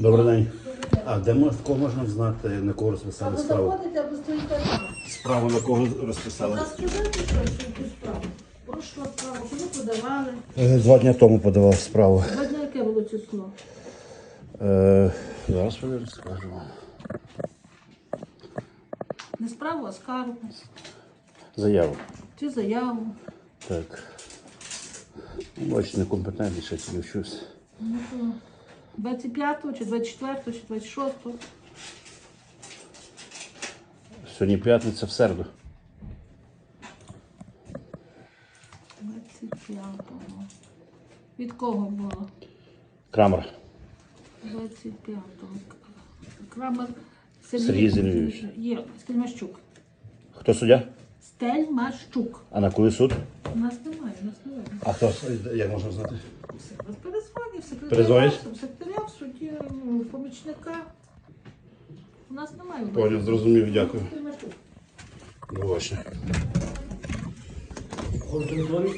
Добрий день. А де мож- кого можна знати, на кого розписали Або справу? заходите, або стоїте там. Справу на кого розписали? Розказати що, що яку справу. Пройшла справа, куди подавали. Е, Два дні тому подавав справу. Два дня яке було число? Е, зараз повірю, скажу вам. Не справу, а скаргу. Заяву. Чи заяву. Так. Ну, Бачите, некомпетентний, ще тільки вчусь. Ну, то 25 чи 24 чи 26 Сьогодні п'ятниця в середу. 25-го. Від кого було? Крамер. 25-го. Крамер Сергій Зіновійович. Є, Стельмащук. Хто суддя? Стельмащук. А на коли суд? У нас немає, у нас немає. А хто? Як можна знати? Перезвонив, секретаря, Перезвонить? секретаря, в суді, ну, помічника. У нас немає. Понял, зрозумів, дякую. Стельмащук. До побачення. Контроль.